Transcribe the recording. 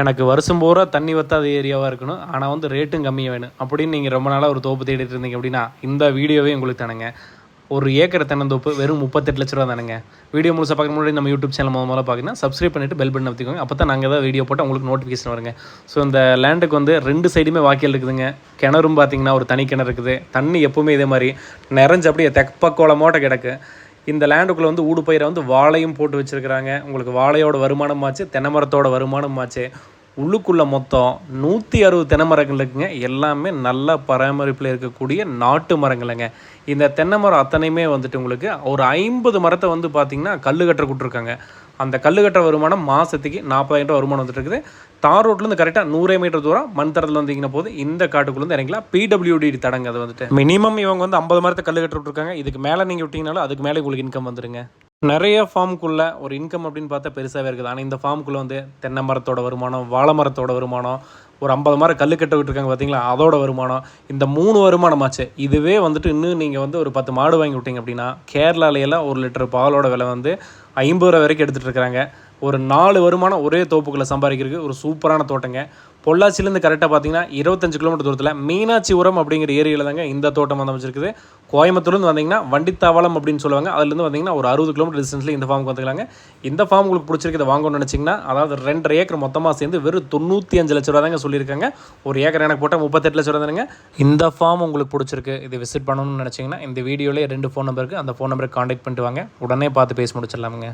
எனக்கு வருஷம் பூரா தண்ணி வத்தாத ஏரியாவாக இருக்கணும். ஆனால் வந்து ரேட்டும் கம்மியாக வேணும். அப்படின்னு நீங்கள் ரொம்ப நாளாக ஒரு தோப்பு தேடிட்டு இருந்தீங்க அப்படின்னா இந்த வீடியோவே உங்களுக்கு தானுங்க. ஒரு ஏக்கர் தென்னந்தோப்பு வெறும் முப்பத்தெட்டு லட்ச ரூபா தானுங்க. வீடியோ முழுசாக பார்க்க முன்னாடி நம்ம யூடியூப் சேனல் முதல்ல பார்த்தீங்கன்னா சப்ஸ்கிரைப் பண்ணிட்டு பெல் பட்டன் அமைத்திக்கோங்க அப்போ தான் நாங்கள் ஏதாவது வீடியோ போட்டால் உங்களுக்கு நோட்டிஃபிகேஷன் வருங்க. ஸோ இந்த லேண்டுக்கு வந்து ரெண்டு சைடுமே வாக்கியல் இருக்குதுங்க. கிணறும் பார்த்தீங்கன்னா ஒரு தனி கிணறு இருக்குது. தண்ணி எப்பவுமே இதே மாதிரி நிறைஞ்சு அப்படியே தெப்பக்கோளமோட்ட கிடக்கு. இந்த லேண்டுக்குள்ளே வந்து ஊடு பயிரை வந்து வாழையும் போட்டு வச்சுருக்கிறாங்க. உங்களுக்கு வாழையோட வருமானமாச்சு தென்னை மரத்தோட வருமானமாச்சு. உள்ளுக்குள்ளே மொத்தம் நூற்றி அறுபது தென்னை மரங்கள் இருக்குங்க. எல்லாமே நல்ல பராமரிப்பில் இருக்கக்கூடிய நாட்டு மரங்களுங்க. இந்த தென்னை மரம் அத்தனையுமே வந்துட்டு உங்களுக்கு ஒரு ஐம்பது மரத்தை வந்து பார்த்திங்கன்னா கல் கட்டுற கொடுத்துருக்காங்க அந்த கல் கட்டுற வருமானம் மாதத்துக்கு நாற்பதாயிரம் ரூபா வருமானம் வந்துட்டு இருக்குது. தார் ரோட்லேருந்து கரெக்டாக நூறே மீட்டர் தூரம் மண் தரத்தில் வந்தீங்கன்னா போது இந்த காட்டுக்குள்ளேருந்து இறங்கலாம். பிடபிள்யூடி தடங்க அது வந்துட்டு. மினிமம் இவங்க வந்து ஐம்பது மரத்தை கல் கட்டு விட்ருக்காங்க இதுக்கு மேலே நீங்கள் விட்டிங்கனாலும் அதுக்கு மேலே உங்களுக்கு இன்கம் வந்துடுங்க நிறைய ஃபார்முக்குள்ளே ஒரு இன்கம் அப்படின்னு பார்த்தா பெருசாகவே இருக்குது. ஆனால் இந்த ஃபார்முக்குள்ளே வந்து தென்னை மரத்தோட வருமானம் வாழை மரத்தோட வருமானம் ஒரு ஐம்பது மரம் கல் கட்ட விட்டுருக்காங்க பார்த்தீங்களா? அதோட வருமானம் இந்த மூணு வருமானமாச்சு இதுவே வந்துட்டு இன்னும் நீங்கள் வந்து ஒரு பத்து மாடு வாங்கி விட்டீங்க அப்படின்னா கேரளாலையெல்லாம் ஒரு லிட்டர் பாலோட விலை வந்து ஐம்பது ரூபா வரைக்கும் எடுத்துகிட்டு இருக்கிறாங்க. ஒரு நாலு வருமானம் ஒரே தோப்புக்குள்ளே சம்பாதிக்கிறதுக்கு ஒரு சூப்பரான தோட்டங்க. பொள்ளாச்சிலேருந்து கரெக்டாக பார்த்தீங்கன்னா இருபத்தஞ்சு கிலோமீட்டர் தூரத்தில் மீனாட்சி உரம் அப்படிங்கிற ஏரியாவில் தாங்க இந்த தோட்டம் வந்து அமைச்சிருக்குது கோயம்புத்தூர்லேருந்து வந்தீங்கன்னா வண்டித்தாவளம் அப்படின்னு சொல்லுவாங்க. அதுலேருந்து வந்தீங்கன்னா ஒரு அறுபது கிலோமீட்டர் டிஸ்டன்ஸில் இந்த ஃபார்முக்கு வந்துக்கலாங்க. இந்த ஃபார்ம் உங்களுக்கு பிடிச்சிருக்கிறத வாங்கணும்னு நினச்சிங்கன்னா அதாவது ரெண்டரை ஏக்கர் மொத்தமாக சேர்ந்து வெறும் தொண்ணூற்றி அஞ்சு லட்ச ரூபா தாங்க சொல்லியிருக்காங்க. ஒரு ஏக்கர் எனக்கு போட்டால் முப்பத்தெட்டு லட்ச ரூபா தானுங்க. இந்த ஃபார்ம் உங்களுக்கு பிடிச்சிருக்கு இது விசிட் பண்ணணும்னு நினச்சிங்கன்னா இந்த வீடியோலேயே ரெண்டு ஃபோன் நம்பருக்கு அந்த ஃபோன் நம்பருக்கு காண்டாக்ட் பண்ணிட்டு வாங்க. உடனே பார்த்து பேசி முடிச்சிடலாமுங்க.